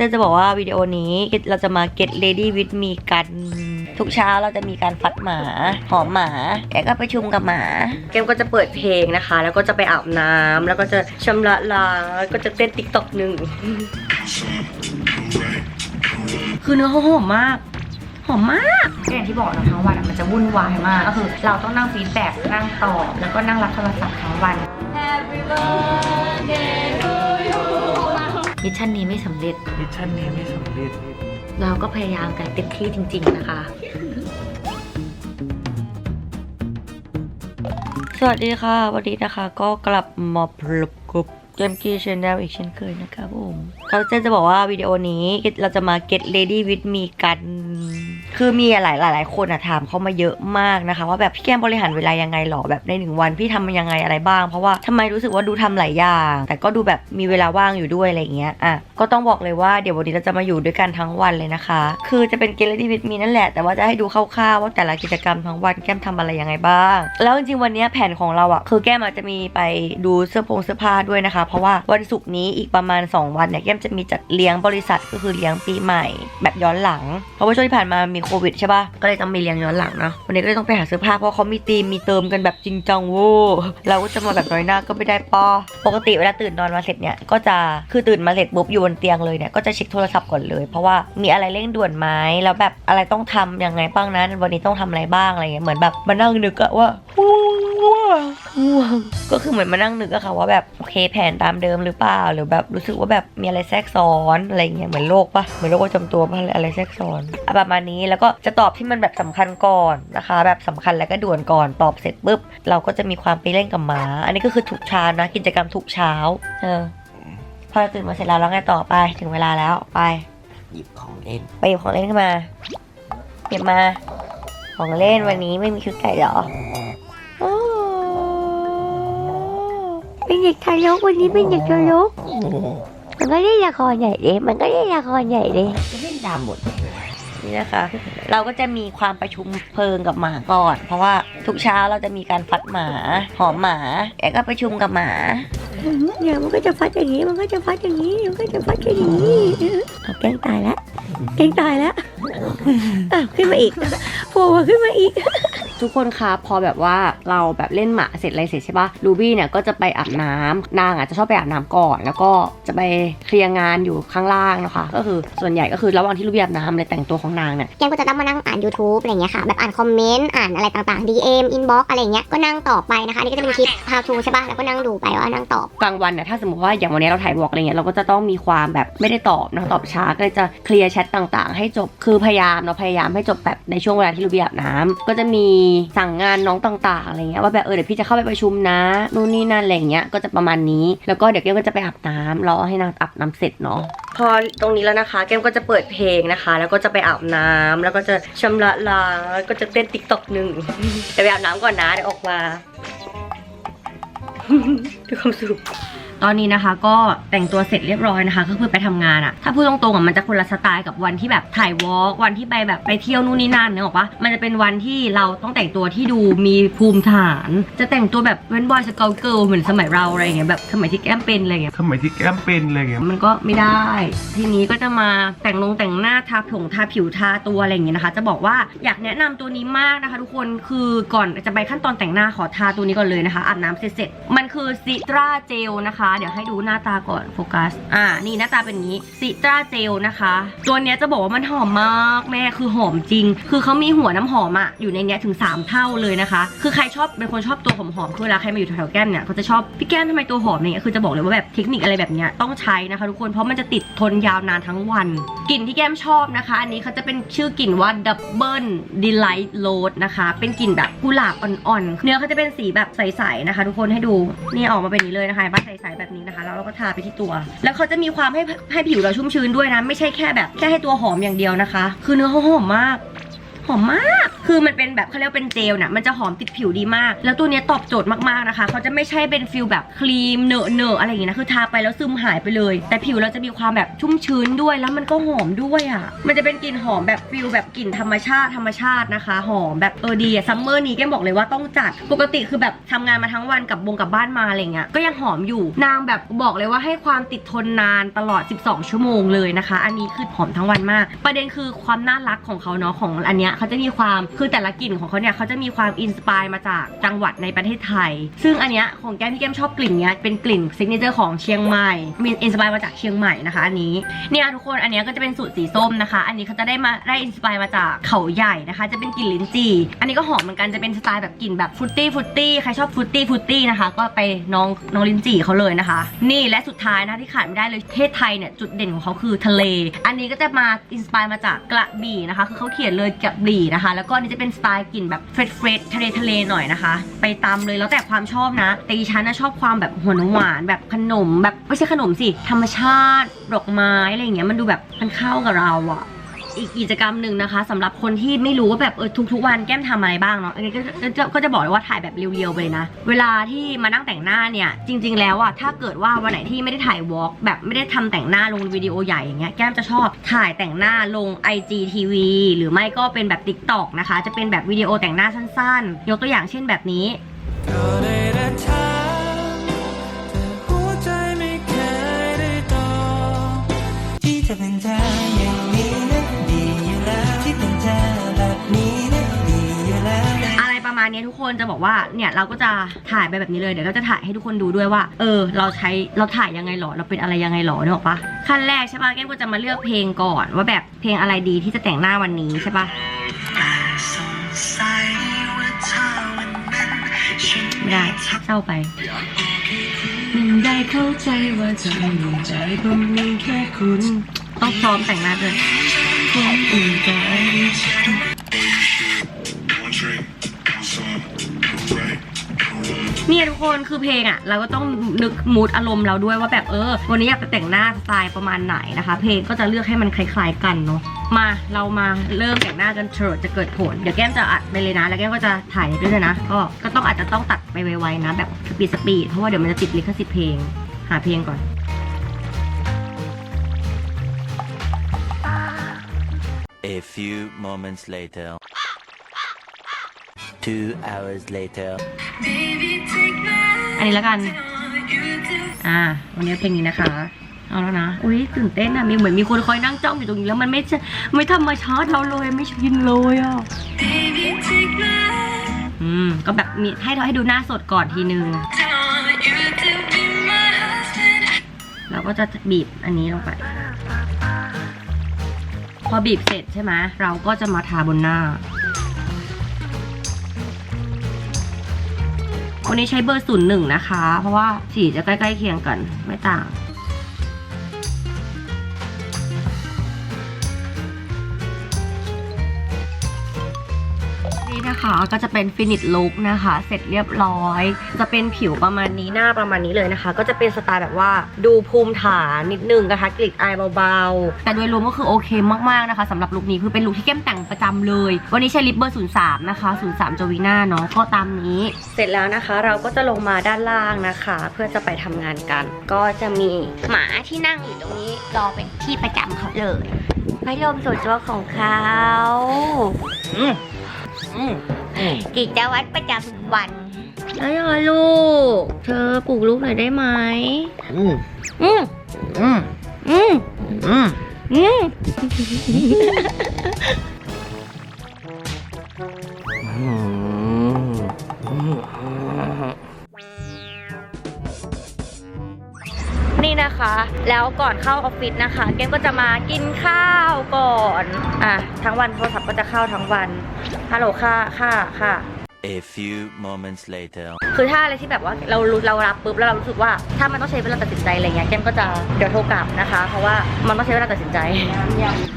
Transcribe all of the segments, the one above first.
เจนจะบอกว่าวิดีโอนี้เราจะมา get ready with me กัน ทุกเช้าเราจะมีการฟัดหมา หอมหมาแล้วก็ไปชุมกับหมาเกมก็จะเปิดเพลงนะคะ แล้วก็จะไปอาบน้ำแล้วก็จะชำระล้างก็จะเต้นติ๊กต็อกหนึ่ง คือเนื้อเขาหอมมากหอมมากอย่างที่บอกนะทั้งวันมันจะวุ่นวายมาก ก็คือเราต้องนั่งฟีดแบ็กนั่งตอบ แล้วก็นั่งรับโทรศัพท์ทั้งวัน มิชชั่นนี้ไม่สำเร็จ มิชชั่นนี้ไม่สำเร็จ เราก็พยายามกันเต็มที่จริง ๆ นะคะ สวัสดีค่ะ วันนี้นะคะก็กลับมาพบกับเกมกี้ชแนลอีกเช่นเคยนะครับผมเขาเจนจะบอกว่าวิดีโอนี้เราจะมา get ready with me กัน คือมีหลายหลายคนอะถามเข้ามาเยอะมากนะคะ ว่าแบบพี่แก้มบริหารเวลายังไงหรอแบบในหนึ่งวันพี่ทำยังไงอะไรบ้าง เพราะว่าทำไมรู้สึกว่าดูทำหลายอย่าง แต่ก็ดูแบบมีเวลาว่างอยู่ด้วยอะไรเงี้ยอะก็ต้องบอกเลยว่าเดี๋ยววันนี้เราจะมาอยู่ด้วยกันทั้งวันเลยนะคะ คือจะเป็น get ready with me นั่นแหละแต่ว่าจะให้ดูคร่าวๆว่าแต่ละกิจกรรมทั้งวันแก้มทำอะไรยังไงบ้าง แล้วจริงๆวันนี้แผนของเราอะคือแก้มอาจจะมีไปดูเสื้อผงเสื้อผ้าด้วยนะคะ เพราะว่าวันศุกร์นี้อีกประมาณ 2 วันเนี่ยแก้มจะมีจัดเลี้ยงบริษัทก็คือเลี้ยงปีใหม่ แบบย้อนหลัง เพราะว่าช่วงที่ผ่านมามีโควิดใช่ปะก็เลยต้องมีเลี้ยงย้อนหลังเนาะวันนี้ก็เลยต้องไปหาเสื้อผ้าเพราะเขามีตีมมีเติมกันแบบจริงจังโว้เราก็จะมาแบบน้อยหน้าก็ไม่ได้ป้อปกติเวลาตื่นนอนมาเสร็จเนี่ยก็จะคือตื่นมาเสร็จปุ๊บอยู่บนเตียงเลยเนี่ยก็จะเช็คโทรศัพท์ก่อนเลย เพราะว่ามีอะไรเร่งด่วนไหมแล้วแบบอะไรต้องทำยังไงบ้างนั้นวันนี้ต้องทำอะไรบ้างอะไรเงี้ยเหมือนแบบมานั่งนึกอะว่า ง่วงก็คือเหมือนมานั่งนึกอะค่ะว่าแบบโอเคแผนตามเดิมหรือเปล่า หรือแบบรู้สึกว่าแบบมีอะไรแทรกซ้อนอะไรเงี้ยเหมือนโรคปะเหมือนโรคประจำตัวปะอะไรแทรกซ้อนอะประมาณนี้แล้วก็จะตอบที่มันแบบสำคัญก่อนนะคะ แบบสำคัญแล้วก็ด่วนก่อนตอบเสร็จปุ๊บเราก็จะมีความไปเล่นกับหมา อันนี้ก็คือทุกเช้านะ กิจกรรมทุกเช้า เออพอเราตื่นมาเสร็จแล้วแล้วไงต่อไปถึงเวลาแล้วไป หยิบของเล่นไปหยิบของเล่นขึ้นมาเก็บมา ของเล่นวันนี้ไม่มีชุดไก่เหรอโอ้เป็นเด็กทารกวันนี้เป็นเด็กทารกมันก็ได้ละครใหญ่เลยมันก็ได้ละครใหญ่เลยเล่นดามหมดนี่นะคะ เราก็จะมีความประชุมเพลิงกับหมาก่อน เพราะว่าทุกเช้าเราจะมีการฟัดหมาหอมหมาแล้วก็ประชุมกับหมาเนี่ยมันก็จะฟัดอย่างนี้มันก็จะฟัดอย่างนี้มันก็จะฟัดอย่างนี้เอาแกล้งตายแล้วแกล้งตายแล้วอ้าวขึ้นมาอีกโผล่มาขึ้นมาอีก ทุกคนคะพอแบบว่าเราแบบเล่นหมาเสร็จอะไรเสร็จใช่ปะลูบี้เนี่ยก็จะไปอาบน้ำนางอะจะชอบไปอาบน้ำก่อน แล้วก็จะไปเคลียร์งานอยู่ข้างล่างนะคะ ก็คือส่วนใหญ่ก็คือระหว่างที่ลูบี้อาบน้ำเลยแต่งตัวของนางเนี่ยแกก็จะต้องมานั่งอ่าน YouTube อะไรเงี้ยค่ะแบบอ่านคอมเมนต์อ่านอะไรต่างๆ DM inbox อะไรเงี้ยก็นั่งตอบไปนะคะนี่ก็จะเป็นคลิป how to ใช่ปะแล้วก็นั่งดูไปว่านั่งตอบกลางวันเนี่ยถ้าสมมติว่าอย่างวันนี้เราถ่ายบล็อกอะไรเงี้ยเราก็จะต้องมีความแบบไม่ได้ตอบนะตอบช้าก็เลยจะเคลียร์แชทต่างๆ ให้จบคือพยายามเราพยายามให้จบแบบในช่วงเวลาที่ลูบี้อาบน้ำก็จะมีสั่งงานน้องต่างๆอะไรเงี้ยว่าแบบเออเดี๋ยวพี่จะเข้าไปประชุมนะนู่นนี่นั่นอะไรเงี้ยก็จะประมาณนี้ แล้วก็เดี๋ยวเกมก็จะไปอาบน้ำรอให้นางอาบน้ำเสร็จเนาะพอตรงนี้แล้วนะคะเกมก็จะเปิดเพลงนะคะ แล้วก็จะไปอาบน้ำแล้วก็จะชำระล้างแล้วก็จะเต้นติ๊กต็อกหนึ่งแต่ไปอาบน้ำก่อนนะเดี๋ยวออกมาด้วยความสุข ตอนนี้นะคะก็แต่งตัวเสร็จเรียบร้อยนะคะ ก็คือไปทำงานอะถ้าพูดตรงๆอะมันจะคนละสไตล์กับวันที่แบบถ่ายวอล์กวันที่ไปแบบไปเที่ยวนู่นนี่นั่นเนกอะปะมันจะเป็นวันที่เราต้องแต่งตัวที่ดูมีภูมิฐาน จะแต่งตัวแบบเว้นบอยสเกลเกิลเหมือนสมัยเราอะไรอย่างเงี้ยแบบสมัยที่แก้มเป็นอะไรอย่างเงี้ยทำไมที่แก้มเป็นอะไรเงี้ย มันก็ไม่ได้ ทีนี้ก็จะมาแต่งลงแต่งหน้าทาผงทาผิวทาตัวอะไรอย่างเงี้ยนะคะ จะบอกว่าอยากแนะนำตัวนี้มากนะคะ ทุกคนคือก่อนจะไปขั้นตอนแต่งหน้าขอทาตัวนี้ก่อนเลยนะคะอาบน้ำเสร็จๆมันคือซิตราเจลนะคะเดี๋ยวให้ดูหน้าตาก่อนโฟกัส อ่า นี่หน้าตาเป็นงนี้ซิตราเจลนะคะ ตัวเนี้ยจะบอกว่ามันหอมมากแม่คือหอมจริง คือเขามีหัวน้ำหอมอะอยู่ในเนี้ยถึง 3 เท่าเลยนะคะ คือใครชอบเป็นคนชอบตัวหอมๆคือเวลาใครมาอยู่แถวแก้มเนี่ยเขาจะชอบพี่แก้มทำไมตัวหอมอะไรเงี้ยคือจะบอกเลยว่าแบบเทคนิคอะไรแบบเนี้ยต้องใช้นะคะทุกคนเพราะมันจะติดทนยาวนานทั้งวันกลิ่นที่แก้มชอบนะคะ อันนี้เขาจะเป็นชื่อกลิ่นว่า Double Delight Rose นะคะ เป็นกลิ่นแบบกุหลาบอ่อนๆเนื้อเขาจะเป็นสีแบบใสๆนะคะ ทุกคนให้ดูนี่ออกมาเป็นนี้เลยนะคะบ้านใสๆแบบนี้นะคะแล้วเราก็ทาไปที่ตัว แล้วเขาจะมีความให้ให้ผิวเราชุ่มชื้นด้วยนะ ไม่ใช่แค่แบบแค่ให้ตัวหอมอย่างเดียวนะคะ คือเนื้อเขาหอมมาก อมมาก คือมันเป็นแบบเขาเรียกเป็นเจลน่ะมันจะหอมติดผิวดีมาก แล้วตัวนี้ตอบโจทย์มากๆนะคะ เขาจะไม่ใช่เป็นฟิลแบบครีมเนอะเนอะอะไรอย่างเงี้นะ คือทาไปแล้วซึมหายไปเลย แต่ผิวเราจะมีความแบบชุ่มชื้นด้วย แล้วมันก็หอมด้วยอะ มันจะเป็นกลิ่นหอมแบบฟิลแบบกลิ่นธรรมชาติธรรมชาตินะคะ หอมแบบเออดีอะซัมเมอร์นี้แก้มบอกเลยว่าต้องจัด ปกติคือแบบทำงานมาทั้งวันกับบงกับบ้านมาอะไรเงี้ย ก็ยังหอมอยู่ นางแบบบอกเลยว่าให้ความติดทนนานตลอด 12 ชั่วโมงเลยนะคะ อันนี้คือหอมทั้งวันมาก ประเด็นคือความน่ารักของเขาเนาะของอันเนี้ยเขาจะมีความคือแต่ละกลิ่นของเขาเนี่ยเขาจะมีความอินสปายมาจากจังหวัดในประเทศไทย ซึ่งอันเนี้ยของแก้มที่แก้มชอบกลิ่นเนี้ยเป็นกลิ่นซิกเนเจอร์ของเชียงใหม่มีอินสปายมาจากเชียงใหม่นะคะอันนี้เนี่ยทุกคนอันเนี้ยก็จะเป็นสูตรสีส้มนะคะ อันนี้เขาจะได้มาได้อินสปายมาจากเขาใหญ่นะคะ จะเป็นกลิ่นลิ้นจี่อันนี้ก็หอมเหมือนกันจะเป็นสไตล์แบบกลิ่นแบบฟรุตตี้ฟรุตตี้ใครชอบฟรุตตี้ฟรุตตี้นะคะ ก็ไปน้องน้องลิ้นจี่เขาเลยนะคะ นี่และสุดท้ายนะที่ขาดไม่ได้เลยประเทศไทยเนี่ยจุดเด่นของเขาคือทะเล อันนี้ก็จะมาอินสปายมาจากกระบี่นะคะ คือเขาเขียนเลยกระบนะคะ แล้วก็อันนี้จะเป็นสไตล์กลิ่นแบบเฟรชเฟรชทะเลทะเลหน่อยนะคะ ไปตามเลยแล้วแต่ความชอบนะ แต่ดิฉันนะชอบความแบบหวานหวานแบบขนมแบบไม่ใช่ขนมสิธรรมชาติดอกไม้อะไรอย่างเงี้ยมันดูแบบมันเข้ากับเราอะ อีกกิจกรรมหนึ่งนะคะสำหรับคนที่ไม่รู้ว่าแบบเออทุกๆวันแก้มทำอะไรบ้างเนาะอันนี้ก็จะก็จะบอกเลยว่าถ่ายแบบเรียวๆไปเลยนะ เวลาที่มานั่งแต่งหน้าเนี่ย จริง ๆ แล้วอะถ้าเกิดว่าวันไหนที่ไม่ได้ถ่ายวอล์กแบบไม่ได้ทำแต่งหน้าลงวิดีโอใหญ่อย่างเงี้ยแก้มจะชอบถ่ายแต่งหน้าลง IGTV หรือไม่ก็เป็นแบบ TikTok นะคะ จะเป็นแบบวิดีโอแต่งหน้าสั้นๆ ยกตัวอย่างเช่นแบบนี้ นี้ยทุกคนจะบอกว่าเนี่ยเราก็จะถ่ายไปแบบนี้เลยเดี๋ยวเราจะถ่ายให้ทุกคนดูด้วยว่า เออ เราใช้เราถ่ายยังไงหรอเราเป็นอะไรยังไงหรอเนี่ยหรอกปะขั้นแรกใช่ปะแก้มก็จะมาเลือกเพลงก่อนว่าแบบเพลงอะไรดีที่จะแต่งหน้าวันนี้ใช่ปะไม่ได้เศร้าไปมันได้เข้าใจว่าจะไม่มีใจก็มีแค่คุณ ต้องพร้อมแต่งหน้าด้วยคนอื่นใจ เนี่ยทุกคนคือเพลงอะ เราก็ต้องนึกมูดอารมณ์เราด้วยว่าแบบเออ วันนี้อยากจะแต่งหน้าสไตล์ประมาณไหนนะคะ เพลงก็จะเลือกให้มันคล้ายๆกันเนาะมาเรามาเริ่มแต่งหน้ากันเถอะจะเกิดผล เดี๋ยวแก้มจะอัดไปเลยนะ แล้วแก้มก็จะถ่ายด้วยนะ ก็ก็ต้องอาจจะต้องตัดไปไวๆนะ แบบสปีดสปีดเพราะว่าเดี๋ยวมันจะติดลิขสิทธิ์เพลง หาเพลงก่อน A few moments later. Two hours later. อันนี้แล้วกัน อ่า วันนี้เพลงนี้นะคะ เอาแล้วนะ อุ้ยตื่นเต้นอะมีเหมือนมีคนคอยนั่งจ้องอยู่ตรงนี้แล้วมันไม่ใช่ไม่ธรรมชาติเราเลยไม่ชินเลยอะ อืม ก็แบบมีให้เราให้ดูหน้าสดก่อนทีนึงแล้วก็จะบีบอันนี้ลงไป พอบีบเสร็จใช่ไหมเราก็จะมาทาบนหน้า วันนี้ใช้เบอร์ศูนย์หนึ่งนะคะ เพราะว่าสีจะใกล้ๆเคียงกันไม่ต่าง ก็จะเป็นฟินิชลุคนะคะ เสร็จเรียบร้อย จะเป็นผิวประมาณนี้หน้าประมาณนี้เลยนะคะ ก็จะเป็นสไตล์แบบว่าดูภูมิฐานนิดนึงนะคะกลิดอายเบาๆ แต่โดยรวมก็คือโอเคมากๆนะคะสำหรับลุคนี้คือเป็นลุคที่แก้มแต่งประจำเลย วันนี้ใช้ลิปเบอร์ 03 นะคะ 03จวิน่าเนาะก็ตามนี้ เสร็จแล้วนะคะ เราก็จะลงมาด้านล่างนะคะ เพื่อจะไปทำงานกัน ก็จะมีหมาที่นั่งอยู่ตรงนี้รอเป็นที่ประจำเขาเลยพัดลมส่วนตัวของเขาอื กิจวัตรประจำวันแล้วยังไงลูก เธอปลูกลูกหน่อยได้ไหมอืมอืมอืมอืมอืมอืมนี่นะคะ แล้วก่อนเข้าออฟฟิศนะคะ เกมก็จะมากินข้าวก่อน อะ ทั้งวันโทรศัพท์ก็จะเข้าทั้งวัน ฮัลโหลค่ะ ค่ะ ค่ะ A few moments later. คือถ้าอะไรที่แบบว่าเรารู้เรารับปุ๊บแล้วเรารู้สึกว่า ถ้ามันต้องใช้เวลาตัดสินใจอะไรเงี้ยแก้มก็จะเดี๋ยวโทรกลับนะคะ เพราะว่ามันต้องใช้เวลาตัดสินใจ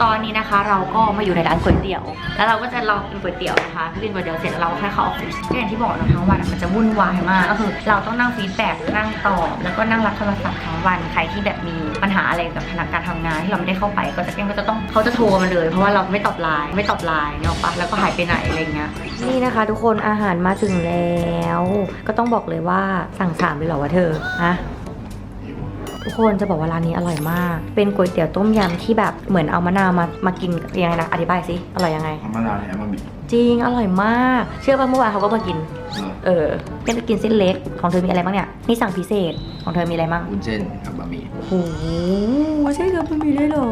ตอนนี้นะคะ เราก็มาอยู่ในร้านก๋วยเตี๋ยว แล้วเราก็จะลองกินก๋วยเตี๋ยวนะคะกินก๋วยเตี๋ยวเสร็จแล้วเราก็แค่เข้าออฟฟิศก็อย่างที่บอกนะทั้งวันอะมันจะวุ่นวายมากก็คือ เราต้องนั่งฟีดแบ็กนั่งตอบแล้วก็นั่งรับโทรศัพท์ทั้งวันใครที่แบบมีปัญหาอะไรกับพนักงานทำงานที่เราไม่ได้เข้าไปก็จะแก้มก็จะต้องเขาจะโทรมาเลย เพราะว่าเราไม่ตอบไลน์ไม่ตอบไลน์เนาะปะแล้วก็หายไปไหนอะไรเงี้ยนี่นะคะ ทุกคนอาหารมาถึงแล้วก็ต้องบอกเลยว่าสั่งสามเลยเหรอวะเธอฮะทุกคนจะบอกว่าร้านนี้อร่อยมาก เป็นก๋วยเตี๋ยวต้มยำที่แบบเหมือนเอามะนาวมามากินยังไงนะ อธิบายสิอร่อยยังไงเอามะนาวเนี่ยมาบีบ จริงอร่อยมาก เชื่อป่ะเมื่อวานเขาก็มากินเออก็จะกินเส้นเล็กของเธอมีอะไรบ้างเนี่ยนี่สั่งพิเศษของเธอมีอะไรบ้างวุ้นเส้นกับบะหมี่โอ้โหใช่ครับมันมีได้เหรอ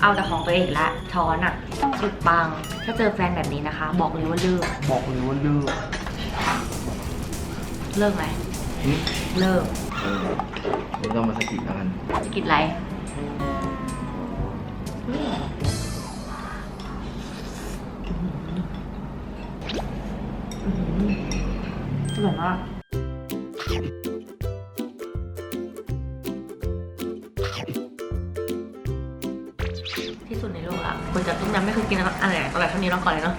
เอาแต่ของตัวเองละช้อนอะสุดปังถ้าเจอแฟนแบบนี้นะคะ บอกเลยว่าเลิกบอกเลยว่าเลือก เลิกไหมเลิกเออไม่ต้องมาสะกิดแล้วกันจะกินอะไรอร่อยมากที่สุดในโลกอะคนจับต้มยำไม่เคยกินอะไรอร่อยเท่านี้ลองก่อนเลยเนาะ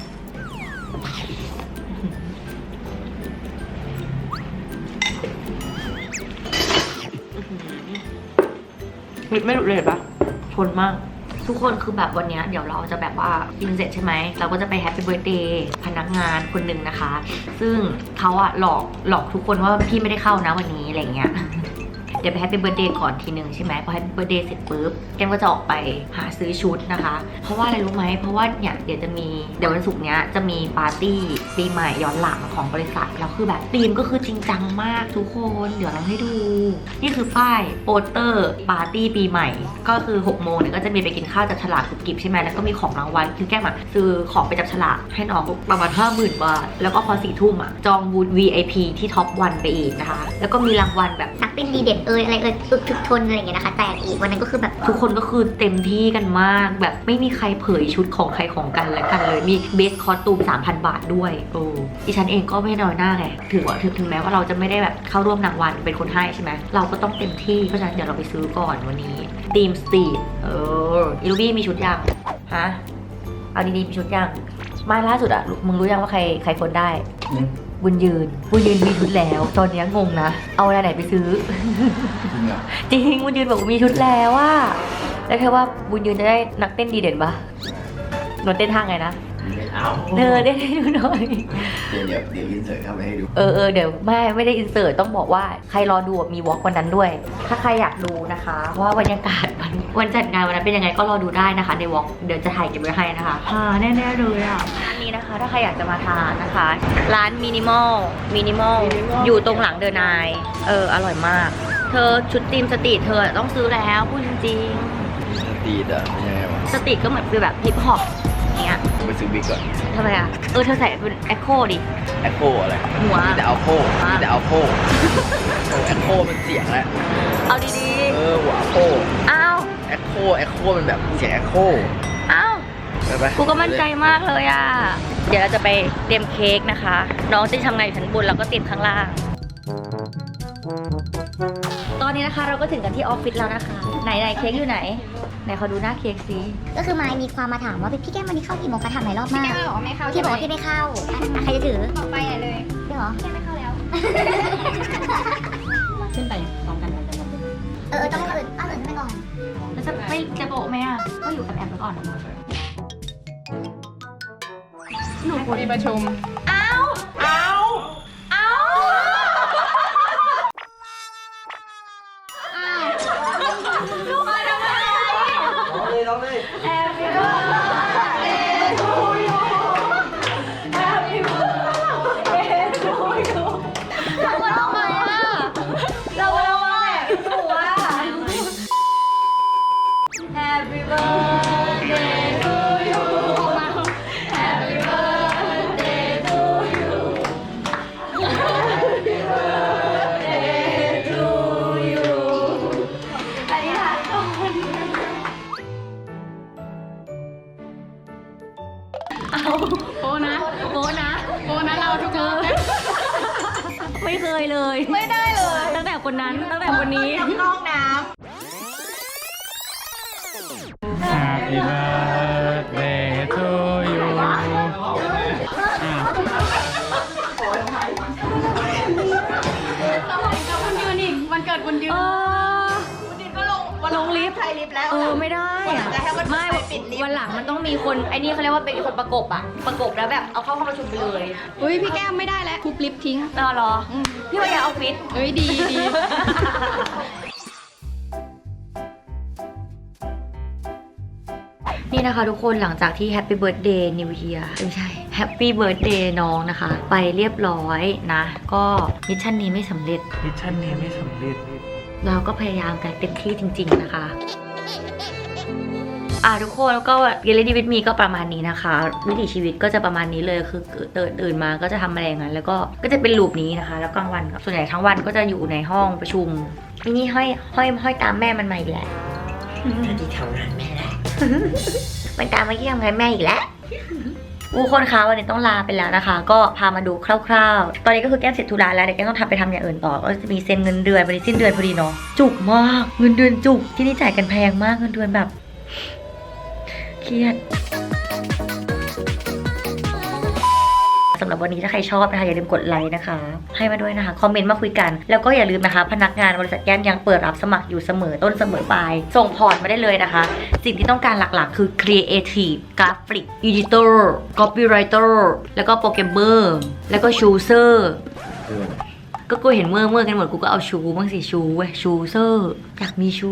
มิดไม่หลุดเลยปะชนมาก ทุกคนคือแบบวันนี้เดี๋ยวเราจะแบบว่ากินเสร็จใช่ไหม เราก็จะไปแฮปปี้เบิร์ดเดย์พนักงานคนหนึ่งนะคะ ซึ่งเขาอะหลอกหลอกทุกคนว่าพี่ไม่ได้เข้านะวันนี้อะไรเงี้ย เดี๋ยวไปแฮปปี้เบิร์ a เดย์ก่อนทีหนึ่งใช่ไหมพอแฮปปี้เบิร์ a เดย์เสร็จปุ๊บแก้มก็จะออกไปหาซื้อชุดนะคะ เพราะว่าอะไรรู้ไหมเพราะว่าเนี่ยเดี๋ยวจะมีเดี๋ยววันศุกร์เนี้ยจะมีปาร์ตี้ปีใหม่ย้อนหลังของบริษัทแล้วคือแบบธีมก็คือจริงจังมากทุกคนเดี๋ยวเราให้ดู นี่คือป้ายโปสเตอร์ปาร์ตี้ปีใหม่ ก็คือ6โมงเนี่ยก็จะมีไปกินข้าวจับฉลากกุบกิบใช่ไหมแล้วก็มีของรางวัลคือแก้มอะซื้อของไปจับฉลากให้น้องประมาณ5 0,000บาทแล้วก็พอสี่ทุ่มอะจองบูธ VIP ที่ท็อปวันไปอีกนะคะ แล้วก็มีรางวัลแบบนักเป็นดีเด่นเอยอะไรเอยอึกถึกทนอะไรอย่างเงี้ยนะคะแจกอีกวันนั้นก็คือแบบทุกคนก็คือเต็มที่กันมาก แบบไม่มีใครเผยชุดของใครของกันและกันเลย มีเบสคอสตูม3,000 บาทด้วยโอ้ดิฉันเองก็ไม่น้อยหน้าไงถือว่าถึงถึงแม้ว่าเราจะไม่ได้แบบเข้าร่วมรางวัลเป็นคนให้ใช่ไหมเราก็ต้องเต็มที่เพราะฉะนั้นเดี๋ยวเราไปซื้อก่อนวันนี้ทีมสตรีทเอออีลูบี้มีชุดยังฮะเอาดีๆมีชุดยังไม่ล่าสุดอะมึงรู้ยังว่าใครใครคนได้ บุญยืน บุญยืนมีชุดแล้ว ตอนเนี้ยงงนะ เอาอะไรไหนไปซื้อ จริงเหรอจริงบุญยืนบอกว่ามีชุดแล้วว่าแล้วเธอว่าบุญยืนจะได้นักเต้นดีเด่นปะหนูเต้นท่าไงนะไม่เอาเธอได้ให้ดูหน่อย เดี๋ยวเดี๋ยวเดี๋ยวอินเสิร์ตเข้าไปให้ดู เออเออเดี๋ยวไม่ไม่ได้อินเสิร์ตต้องบอกว่าใครรอดูอะมีวอล์กวันนั้นด้วย ถ้าใครอยากดูนะคะ ว่าบรรยากาศวันวันจัดงานวันนั้นเป็นยังไงก็รอดูได้นะคะ ในวอล์กเดี๋ยวจะถ่ายเก็บไว้ให้นะคะฮาแน่ๆเลยอะอันนี้นะคะ ถ้าใครอยากจะมาทานนะคะ ร้านมินิมอลมินิมอลอยู่ตรงหลังเดอะนายเออ อร่อยมาก เธอชุดทีมสตรีทเธอต้องซื้อแล้วพูดจริงๆตีดอะเป็นยังไงวะสติก็เหมือนฟีลแบบฮิปฮอปเนี้ยไปซื้อบิ๊กก่อนทำไมอะ เออ เธอใส่เป็นแอคโคดิ แอคโคอะไรหัวมีแต่เอาโคมีแต่เอาโคโอ้แอคโคมันเสียงแหละเอาดีเออหัวโคๆ อ้าว แอคโคแอคโคมันแบบเสียงแอคโคอ้าว ไปไปกูก็มั่นใจมากเลยอะ เดี๋ยวเราจะไปเตรียมเค้กนะคะ น้องจะทำงานอยู่ชั้นบนแล้วก็เตรียมข้างล่าง ตอนนี้นะคะเราก็ถึงกันที่ออฟฟิศแล้วนะคะ ไหนไหนเค้กอยู่ไหน ไหนขอดูหน้าเค้กสิก็คือมายมีความมาถามว่าพี่แก้มวันนี้เข้ากี่โมงคะถามหลายรอบมากแก้มบอกว่าไม่เข้าที่บอกว่าใช่พี่ไหมไม่เข้าอะใครจะถือบอกไปใหญ่เลยใช่เหรอแก้มไม่เข้าแล้ว ขึ้นไปพร้อมกันมันจะเออเออต้องอื่นต้องอื่นขึ้นไปก่อนแล้วจะไม่จะโบะไหมอะก็อยู่กับแอปไว้ก่อนหนูควร มีประชุม ไม่เคยเลย ไม่ได้เลย ตั้งแต่คนนั้นตั้งแต่คนนี้ Happy birthday to you วันยืนอีกวันเกิดวันยืนลงลิฟต์ ใช้ลิฟต์แล้วเออไม่ได้อะไม่วันหลังมันต้องมีคนไอ้นี่เขาเรียกว่าเป็นคนประกบอะประกบแล้วแบบเอาเข้าห้องประชุมไปเลยอุ้ยพี่แก้มไม่ได้แล้วทุบลิฟต์ทิ้งรอรออพี่ว่าแกออฟฟิศ เอ้ยดีดี นี่นะคะทุกคนหลังจากที่แฮปปี้เบิร์ดเดย์นิวเ a ียไม่ใช่แฮปปี้เบิร์ดเดย์น้องนะคะ ไปเรียบร้อยนะ ก็มิชชั่นนี้ไม่สำเร็จ มิชชั่นนี้ไม่สำเร็จ เราก็พยายามกันเต็มที่จริง ๆ นะคะ อ่าทุกคนแล้วก็เยลลี่วิตมีก็ประมาณนี้นะคะ วิถีชีวิตก็จะประมาณนี้เลยคือตื่นตื่นมาก็จะทำอะไรอย่างนั้นแล้วก็ก็จะเป็นลูปนี้นะคะ แล้วกลางวันก็ส่วนใหญ่ทั้งวันก็จะอยู่ในห้องประชุมนี่ห้อยห้อยห้อยตามแม่มันมาอีกแล้วที่ทำงานแม่ได้มันตามมาเยี่ยมงานแม่อีกแล้วอูคนคะวันนี้ต้องลาไปแล้วนะคะ ก็พามาดูคร่าวๆ ตอนนี้ก็คือแก้มเสร็จธุระแล้วเดี๋ยวแก้มต้องทำไปทำอย่างอื่นต่อก็จะมีเซ็นเงินเดือนวันนี้สิ้นเดือนพอดีเนาะจุกมากเงินเดือนจุกที่นี่จ่ายกันแพงมากเงินเดือนแบบ เครียดสำหรับวันนี้ถ้าใครชอบนะคะ อย่าลืมกดไลค์นะคะ ให้มาด้วยนะคะ คอมเมนต์มาคุยกัน แล้วก็อย่าลืมนะคะ พนักงานบริษัทแก้มยังเปิดรับสมัครอยู่เสมอต้นเสมอปลายส่งพอร์ตมาได้เลยนะคะ สิ่งที่ต้องการหลักๆ คือ Creative Graphic Editor Copywriter แล้วก็โปรแกรมเมอร์แล้วก็ Chooser ก็กูเห็นเมื่อเมื่อกันหมดกูก็เอาชูบ้างสิชูเว้ยชูเซอร์อยากมีชู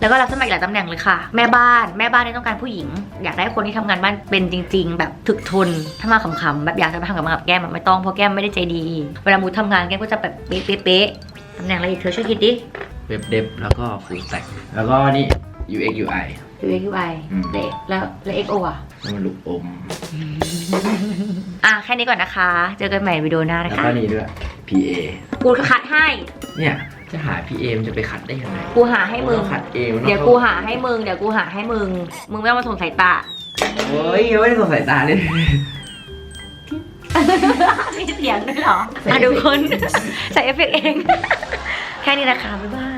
แล้วก็รับสมัครอีกหลายตำแหน่งเลยค่ะ แม่บ้านแม่บ้านที่ต้องการผู้หญิง อยากได้คนที่ทำงานบ้านเป็นจริง ๆ แบบถึกทนถ้ามาขำๆแบบอยากจะมาทำกับมากับแก้มแบบไม่ต้องเพราะแก้มไม่ได้ใจดี เวลามูทำงานแก้มก็จะแบบเป๊ะๆๆตำแหน่งอะไรอีกเธอช่วยคิดดิ เว็บเดฟแล้วก็ full stack แล้วก็นี่ UX UI UX UI อืมเด็กแล้วแล้ว XO อะ แล้วมันลูกอม อะแค่นี้ก่อนนะคะ เจอกันใหม่วิดีโอหน้าแล้วนะคะก็นี่ด้วย PA กูคัดให้ เนี่ย จะหา PA มันจะไปขัดได้ยังไงกูหาให้มึงต้องขัดเองมันต้องเดี๋ยวกูหาให้มึง เดี๋ยวกูหาให้มึง มึงไม่ต้องมาสงสายตาโอ้ยยังไม่ได้สงสัยตาเลย มีเสียงด้วยเหรออะทุกคน ใส่เอฟเฟกต์เอง แค่นี้นะคะ บ๊ายบาย